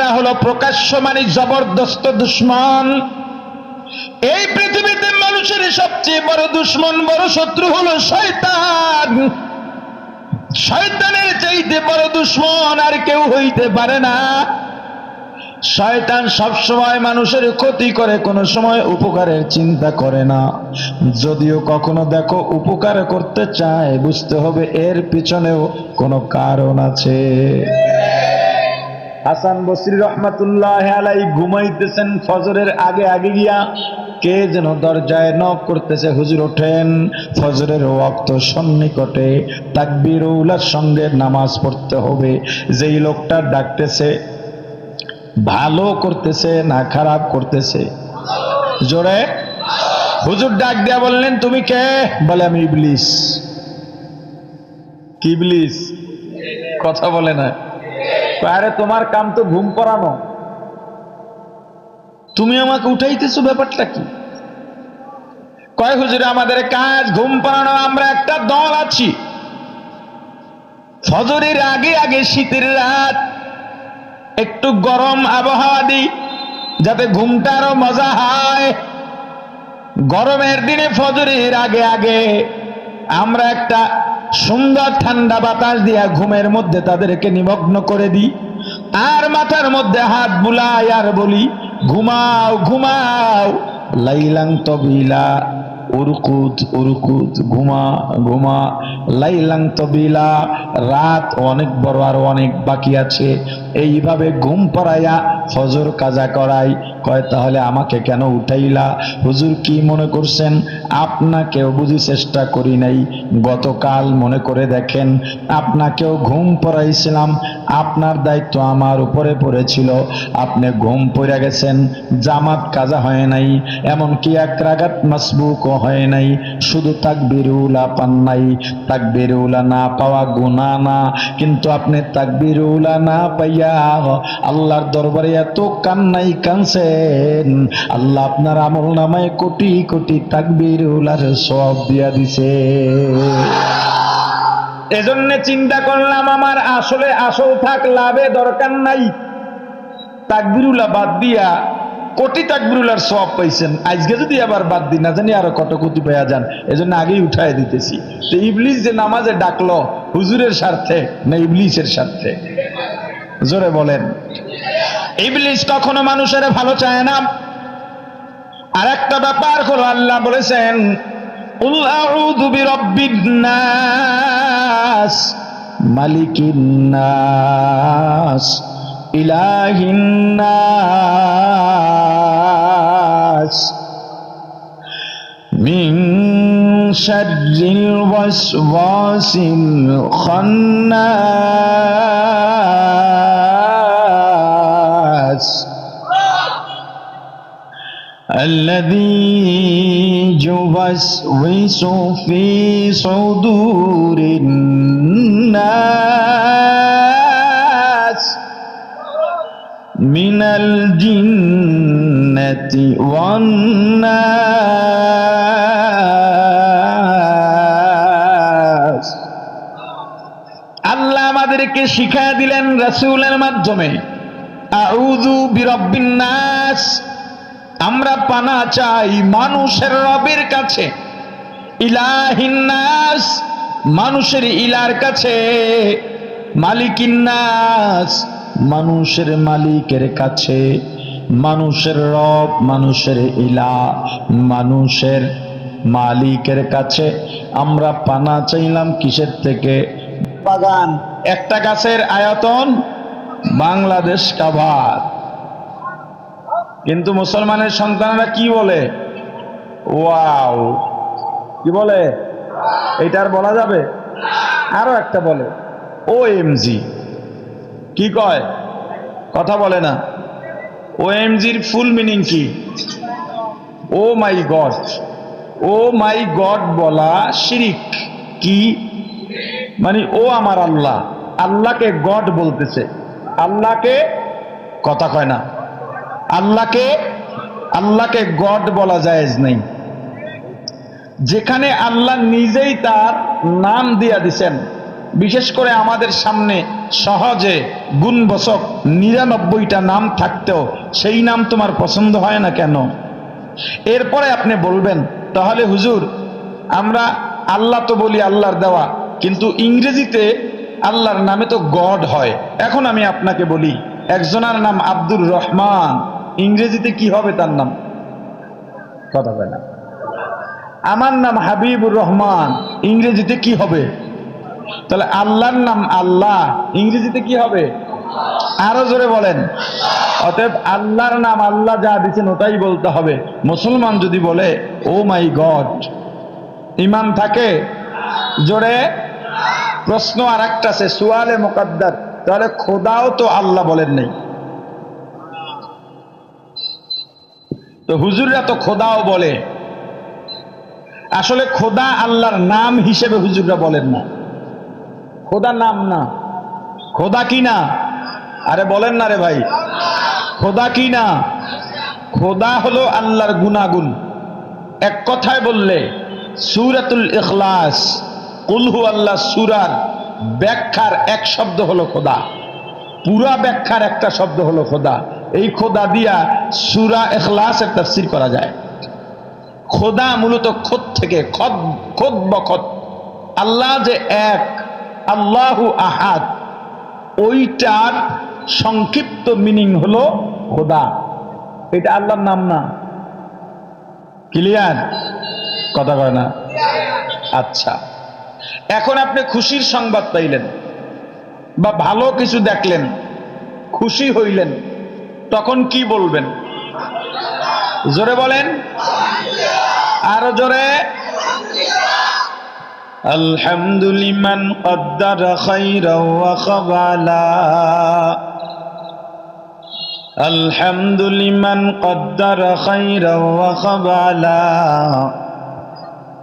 একটা হলো প্রকাশ্য মানে জবরদস্ত দুশ্মন। এই পৃথিবীতে মানুষের সবচেয়ে বড় দুশ্মন, বড় শত্রু হলো শয়তান। শয়তানের চাইতে বড় দুশ্মন আর কেউ হইতে পারে না। শয়তান সব সময় মানুষের ক্ষতি করে, কোনো সময় উপকারের চিন্তা করে না। যদিও কখনো দেখো উপকার করতে চায়, বুঝতে হবে এর পিছনেও কোনো কারণ আছে। হাসান বসরি রহমাতুল্লাহ আলাই ঘুমাইতেছেন ফজরের আগে আগে গিয়া। কে যেন দরজায় নক করতেছে, হুজুর, ওঠেন। ফজরের ওয়াক্ত সন্নিকটে তাকবীর উলার সঙ্গে নামাজ পড়তে হবে। যেই লোকটা ডাকতেছে, ভালো করতেছে না খারাপ করতেছে? জোরে। হুজুর ডাক দিয়া বললেন, তুমি কে? বলে, আমি ইবলিস। কি ইবলিস? কথা বলে না। আরে তোমার কাম তো ঘুম পড়ানো তুমি আমাকে উঠাইতেছো ব্যাপারটা কি? কয়, হুজুরে, আমাদের কাজ ঘুম পাড়ানো আমরা একটা দল আছি। ফজরের আগে আগে শীতের রাত, একটু গরম আবহাওয়া দিই, যাতে ঘুমটা আরও মজা হয়। গরমের দিনে ফজরের আগে আগে আমরা একটা সুন্দর ঠান্ডা বাতাস দিয়া ঘুমের মধ্যে তাদেরকে নিমগ্ন করে দিই। আর মাথার মধ্যে হাত বুলাই আর বলি, ঘুমাও ঘুমাও। লাইলাং তবিলা, উরকুদ উরকুদ, ঘুমা ঘুমা। লাইলাং তবিলা, রাত অনেক বড় আর অনেক বাকি আছে। এইভাবে ঘুম পড়াইয়া ফজর কাজা করাই। কয়, তাহলে আমাকে কেন উঠাইলা? হুজুর কি মনে করছেন? আপনাকেও বুঝি চেষ্টা করি নাই। গতকাল মনে করে দেখেন, আপনাকেও ঘুম পড়াইছিলাম। আপনার দায়িত্ব আমার উপরে পড়েছিল। আপনি ঘুম পড়ে গেছেন। জামাত কাজা হয় নাই। এমনকি এক রাগাত মাসবুকও হয় নাই। শুধু তাক বিরুলা পান নাই। তাক বিরুলা না পাওয়া গুণা না। কিন্তু আপনি তাক বিরুলা না পাইয়া আল্লাহর দরবারে এত কান্নাই কানছেন। আল্লাহ আপনার আমল নামায় কোটি কোটি তাকবির উলার সব দিয়া দিছে। এজন্য চিন্তা করলাম আমার আসলে আসল থাক, লাভে দরকার নাই। তাকবিরুলা বাদ দিয়া কোটি তাকবিরুলার সব পাইছেন। আজকে যদি আবার বাদ দিই, না জানি আরও কত কোটি পাইয়া যান। এজন্য আগেই উঠাই দিতেছি। তো ইবলিস যে নামাজে ডাকলো, হুজুরের স্বার্থে, না ইবলিসের স্বার্থে? জোরে বলেন। ইবলিস কখনো মানুষের ভালো চায় না। আর একটা ব্যাপার হলো আল্লাহ বলেছেন নাস মালিকিন্নাস ইলাহিন্নাস মিন শাররিল ওয়াসওয়াসিল খন্না الذي يوسوس في صدور الناس من الجنة والناس আল্লাহ আমাদেরকে শিখায় দিলেন রাসূলের মাধ্যমে আউযু বিরাব্বিন নাস আমরা পানা চাই মানুষের রবের কাছে। ইলাহিন্নাস মানুষের ইলার কাছে। মালিকিন্নাস মানুষের মালিকের কাছে। মানুষের রব, মানুষের ইলা, মানুষের মালিকের কাছে। আমরা পানা চাইলাম কিসের থেকে? বাগান। একটা গাছের আয়তন বাংলাদেশ কাভার কিন্তু মুসলমানের সন্তানরা কি বলে? ওয়াও। কি বলে? এটার বলা যাবে? আরও একটা বলে ও এমজি কি কয়? কথা বলে না। ও এমজির ফুল মিনিং কি? ও মাই গড। ও মাই গড বলা শিরিক। কি? মানে ও আমার আল্লাহ। আল্লাহকে গড বলতেছে। আল্লাহকে কথা কয় না। আল্লাহকে আল্লাহকে গড বলা জায়েজ নেই। যেখানে আল্লাহ নিজেই তার নাম দিয়া দিছেন, বিশেষ করে আমাদের সামনে সহজে গুণবচক নিরানব্বইটা নাম থাকতেও সেই নাম তোমার পছন্দ হয় না কেন? এরপরে আপনি বলবেন, তাহলে হুজুর, আমরা আল্লাহ তো বলি আল্লাহর দেওয়া, কিন্তু ইংরেজিতে আল্লাহর নামে তো গড হয়। এখন আমি আপনাকে বলি, একজনের নাম আব্দুর রহমান। ইংরেজিতে কি হবে তার নাম? কথা বলে না। আমার নাম হাবিবুর রহমান, ইংরেজিতে কি হবে? তাহলে আল্লাহর নাম আল্লাহ, ইংরেজিতে কি হবে? আরও জোরে বলেন। অতএব আল্লাহর নাম আল্লাহ যা দিচ্ছেন ওটাই বলতে হবে। মুসলমান যদি বলে, ও মাই গড ইমান থাকে? জোরে। প্রশ্ন আর একটা আছে, সুয়ালে মোকাদ্দার। তাহলে খোদাও তো আল্লাহ বলেন নেই। তো হুজুররা তো খোদাও বলে। আসলে খোদা আল্লাহর নাম হিসেবে হুজুররা বলেন না। খোদা নাম না। খোদা কি না? আরে বলেন না রে ভাই। খোদা কি না? খোদা হলো আল্লাহর গুনাগুন এক কথায় বললে, সুরাতুল ইখলাস কুলহু আল্লাহ সুরার ব্যাখ্যার এক শব্দ হলো খোদা। পুরা ব্যাখ্যার একটা শব্দ হলো খোদা। এই খোদা দিয়া সুরা এখলাসের তাফসির করা যায়। খোদা মূলত খোদ থেকে খদ, খোদ বখত আল্লাহ যে এক, আল্লাহু আহাদ, ওইটার সংক্ষিপ্ত মিনিং হলো খোদা। এটা আল্লাহর নাম না। ক্লিয়ার কথা কয় না? আচ্ছা। এখন আপনি খুশির সংবাদ পাইলেন বা ভালো কিছু দেখলেন, খুশি হইলেন। তখন কি বলবেন জোরে বলেন আরো জোরে আলহামদুলিমান কদ্দার খাইরা ওয়া খাবালা আলহামদুলিমান কদ্দার খাইরা ওয়া খাবালা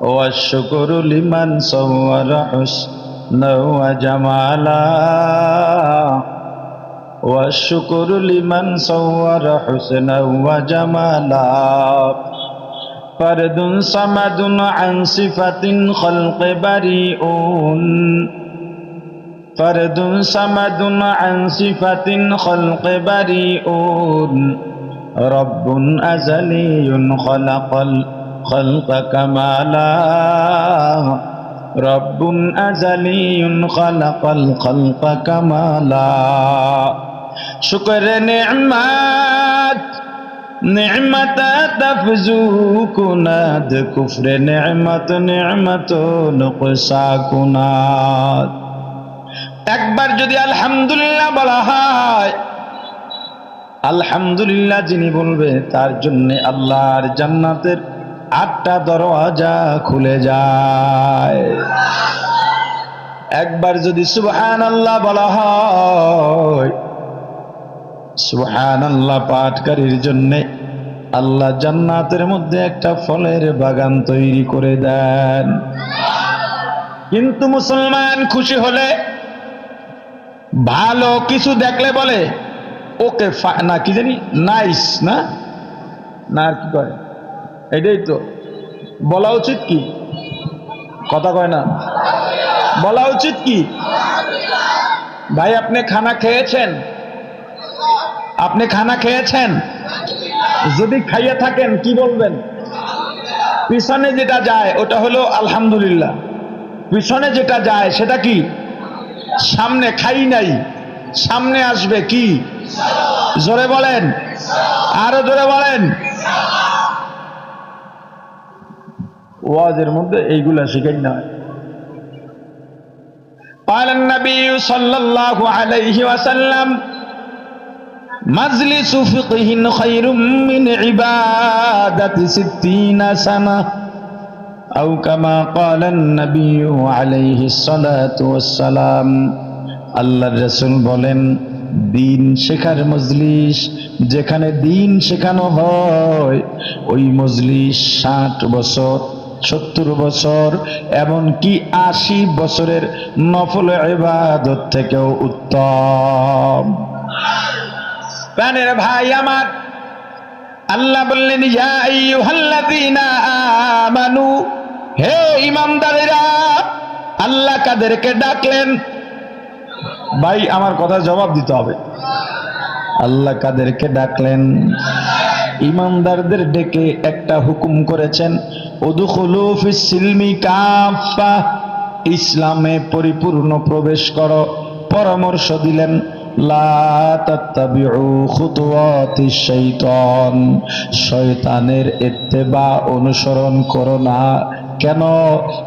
والشكر لمن صور حسنا وجمالا والشكر لمن صور حسنا وجمالا فرد صمد عن صفة خلق بريء فرد صمد عن صفة خلق بريء رب أزلي خلق الخلق كمالا رب أزلي خلق الخلق كمالا شكر نعمات نعمت تفزو كناد كفر نعمت نعمت نقصا كناد একবার যদি আলহামদুলিল্লাহ বলা হয় আলহামদুলিল্লাহ যিনি বলবে তার জন্য আল্লাহর জান্নাতের আটটা দরওয়াজা খুলে যায় একবার যদি সুবহান আল্লাহ বলা হয় সুবহান আল্লাহ পাঠকারীর জন্যে আল্লাহ জান্নাতের মধ্যে একটা ফলের বাগান তৈরি করে দেন। কিন্তু মুসলমান খুশি হলে ভালো কিছু দেখলে বলে, ওকে না, কি জানি, নাইস, না? না কি করে? এটাই তো। বলা উচিত কি? কথা কয় না। বলা উচিত কি? ভাই, আপনি খানা খেয়েছেন? আপনি খানা খেয়েছেন যদি খাইয়ে থাকেন কি বলবেন পিছনে যেটা যায় ওটা হলো আলহামদুলিল্লাহ পিছনে যেটা যায় সেটা কি সামনে খাই নাই সামনে আসবে কি জোরে বলেন আরো জোরে বলেন ওয়াজের মধ্যে এইগুলা শিখাই না قال النبي صلى الله عليه وسلم মাজলিসু ফিকহিন খায়রুম কামা বলেন, দিন শেখার মজলিস, যেখানে দিন শেখানো হয়, ওই মজলিস ষাট বছর, সত্তর বছর, এমনকি আশি বছরের নফল এবাদত থেকেও উত্তম। প্রাণের ভাই আমার। আল্লাহ বললেন আমানু, হে ইমানদারেরা আল্লাহ কাদেরকে ডাকলেন? ভাই, আমার কথা জবাব দিতে হবে। আল্লাহ কাদেরকে ডাকলেন। ইমানদারদের ডেকে একটা হুকুম করেছেন ইসলামে পরিপূর্ণ প্রবেশ করো, পরামর্শ দিলেন। শয়তানের ইত্তেবা অনুসরণ করো না। কেন?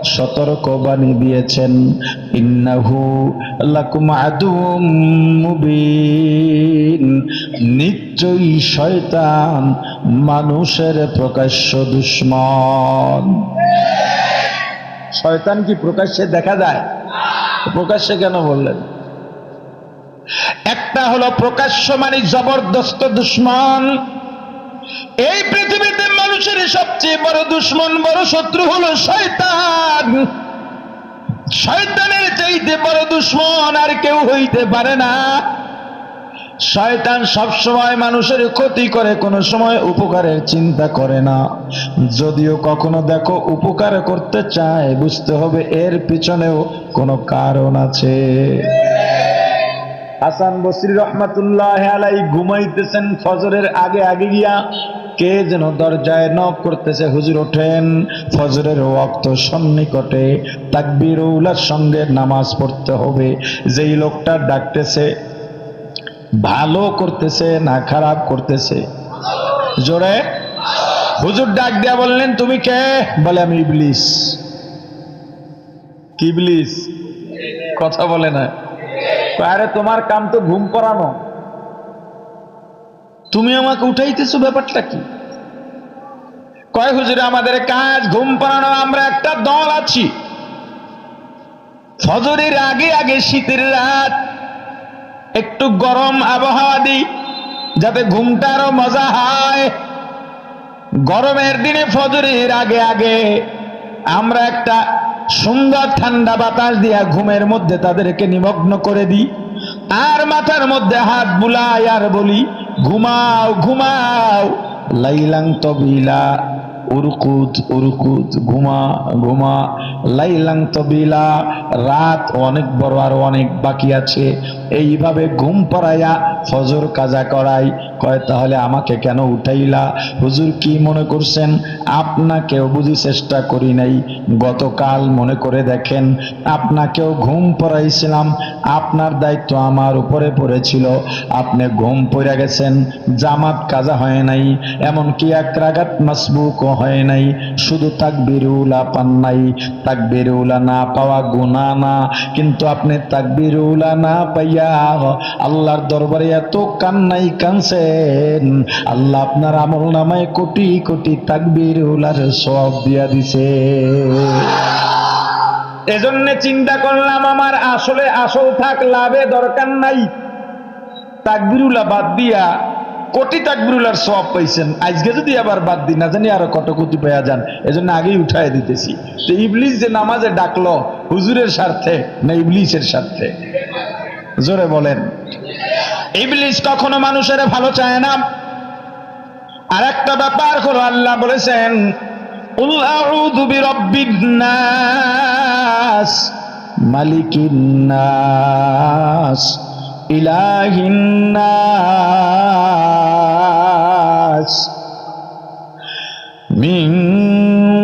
সতর্ক বাণী দিয়েছেন। ইন্নাহু লাকুম আদুম মুবিন। নিশ্চয়ই শয়তান মানুষের প্রকাশ্য দুশ্মন। শয়তান কি প্রকাশ্যে দেখা যায়? প্রকাশ্যে কেন বললেন? একটা হলো প্রকাশ্য মানে জবরদস্ত দুশ্মন। এই পৃথিবীতে মানুষের সবচেয়ে বড় দুশ্মন, বড় শত্রু হলো শয়তান। শয়তানের চাইতে বড় দুশ্মন আর কেউ হইতে পারে না। শয়তান সব সময় মানুষের ক্ষতি করে, কোনো সময় উপকারের চিন্তা করে না। যদিও কখনো দেখো উপকার করতে চায়, বুঝতে হবে এর পিছনেও কোনো কারণ আছে। হাসান বসরি রহমাতুল্লাহ আলাই ঘুমাইতেছেন ফজরের আগে আগে গিয়া। কে যেন দরজায় নক করতেছে, হুজুর, ওঠেন। ফজরের ওয়াক্ত সন্নিকটে তাকবির উলার সঙ্গে নামাজ পড়তে হবে। যেই লোকটা ডাকতেছে, ভালো করতেছে না খারাপ করতেছে? জোরে হুজুর ডাক দিয়া বললেন, তুমি কে? বলে, আমি ইবলিস। কি ইবলিস? কথা বলে না। আরে তোমার কাম তো ঘুম পড়ানো তুমি আমাকে উঠাইতেছো ব্যাপারটা কি? কয়, হুজুরে, আমাদের কাজ ঘুম পাড়ানো আমরা একটা দল আছি। ফজরের আগে আগে শীতের রাত, একটু গরম আবহাওয়া দিই, যাতে ঘুমটা আরও মজা হয়। গরমের দিনে ফজরের আগে আগে আমরা একটা সুন্দর ঠান্ডা বাতাস দিয়া ঘুমের মধ্যে তাদেরকে নিমগ্ন করে দিই। আর মাথার মধ্যে হাত বুলাই আর বলি, ঘুমাও ঘুমাও। লাইলাং তবিলা, উরকুদ উরকুদ, ঘুমা ঘুমা। লাইলাং তবিলা, রাত অনেক বড় আর অনেক বাকি আছে। এইভাবে ঘুম পড়াইয়া ফজর কাজা করাই, কয়, তাহলে আমাকে কেন উঠাইলা? হুজুর কি মনে করছেন? আপনাকেও বুঝি চেষ্টা করি নাই। গতকাল মনে করে দেখেন, আপনাকেও ঘুম পড়াইছিলাম আপনার দায়িত্ব আমার উপরে পড়েছিল। আপনি ঘুম পড়ে গেছেন, জামাত কাজা হয় নাই, এমনকি এক রাগাত মাসবুকও হয় নাই। শুধু তাকবিরুলা পান নাই। তাক তাকবিরুলা না পাওয়া গুণা না। কিন্তু আপনি তাক তাকবিরুলা না পাইয়া আল্লাহর দরবারে এত কান্নাই কানছেন আল্লাহ আপনার আমল নামায় কোটি কোটি তাকবিরুলার সব দিয়া দিছে। এজন্য চিন্তা করলাম, আমার আসলে আসল থাক, লাভে দরকার নাই। তাকবিরুলা বাদ দিয়া কোটি তাকবিরুলার সব পাইছেন। আজকে যদি আবার বাদ দিই, না জানি আরও কত কোটি পাইয়া যান। এজন্য আগেই উঠাই দিতেছি। তো ইবলিস যে নামাজে ডাকলো, হুজুরের স্বার্থে, না ইবলিসের স্বার্থে? জোরে বলেন। ইবলিস কখনো মানুষের ভালো চায় না। আর একটা ব্যাপার হলো আল্লাহ বলেছেন মালিকিন্নাস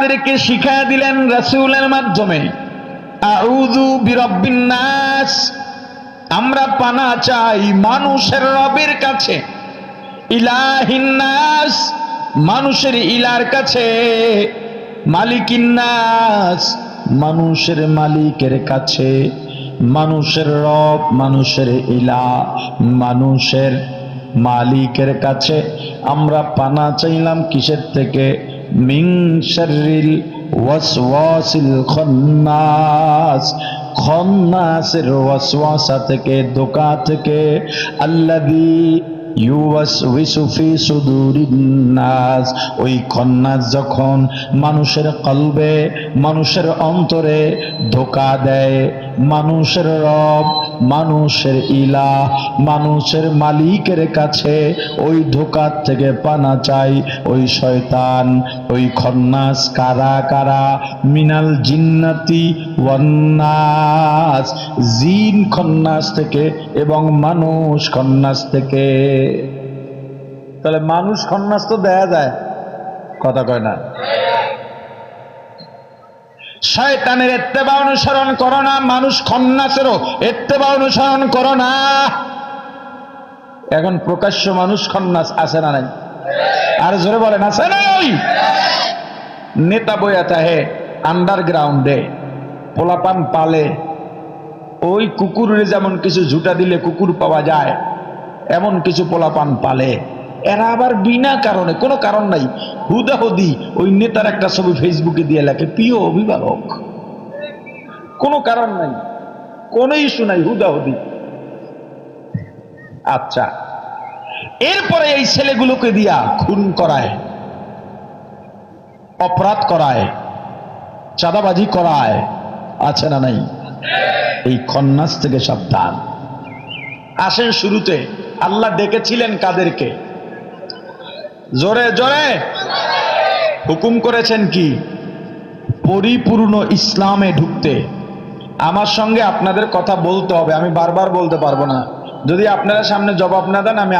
আমাদেরকে শিখা দিলেন রাসূলের মাধ্যমে। আমরা পানা চাই মানুষের রবের কাছে। ইলাহিন্নাস মানুষের ইলার কাছে। মালিকিন্নাস মানুষের মালিকের কাছে। মানুষের রব, মানুষের ইলা, মানুষের মালিকের কাছে। আমরা পানা চাইলাম কিসের থেকে? মিং শরীর ওয়াসওয়াসিল খন্নাস। খন্নাসের ওয়াসওয়াসা থেকে, দোকা থেকে, আল্লাযী ওই খন্নাস যখন মানুষের কলবে, মানুষের অন্তরে ধোকা দেয় মানুষের রব, মানুষের ইলা মানুষের মালিকের কাছে ওই ধোকার থেকে পানা চাই, ওই শয়তান, ওই খন্নাস, কারা কারা, মিনাল জিন্নাতি ওয়ান্নাস, জিন খন্নাস থেকে এবং মানুষ খন্নাস থেকে। তাহলে মানুষ খন্নাস তো দেয়া যায়, কথা কয় না? শয়তানের এত্তেবা অনুসরণ করো না, মানুষ খন্নাসেরও এত্তেবা অনুসরণ করো না। এখন প্রকাশ্য মানুষ খন্নাস আছে না নাই? আর জোরে বলেন আছে নাই? নেতা বইয়াতা হে আন্ডারগ্রাউন্ডে পোলাপান পালে, ওই কুকুরের যেমন কিছু ঝুটা দিলে কুকুর পাওয়া যায়, এমন কিছু পোলাপান পালে। এরা আবার বিনা কারণে, কোনো কারণ নাই। হুদাহুদি ওই নেতার একটা ছবি ফেসবুকে দিয়ে লেখে, প্রিয় অভিভাবক। কোনো কারণ নাই, কোনো ইস্যু নাই হুদাহুদি আচ্ছা এরপরে এই ছেলেগুলোকে দিয়া খুন করায়, অপরাধ করায়, চাঁদাবাজি করায়, আছে না নাই? এই খন্নাস থেকে সাবধান। আসেন শুরুতে, আল্লাহ ডেকেছিলেন কাদেরকে। জোরে জোরে। হুকুম করেছেন কি? পরিপূর্ণ ইসলামে ঢুকতে। আমার সঙ্গে আপনাদের কথা বলতে হবে, আমি বারবার বলতে পারব না। যদি আপনারা সামনে জবাব না দেন, আমি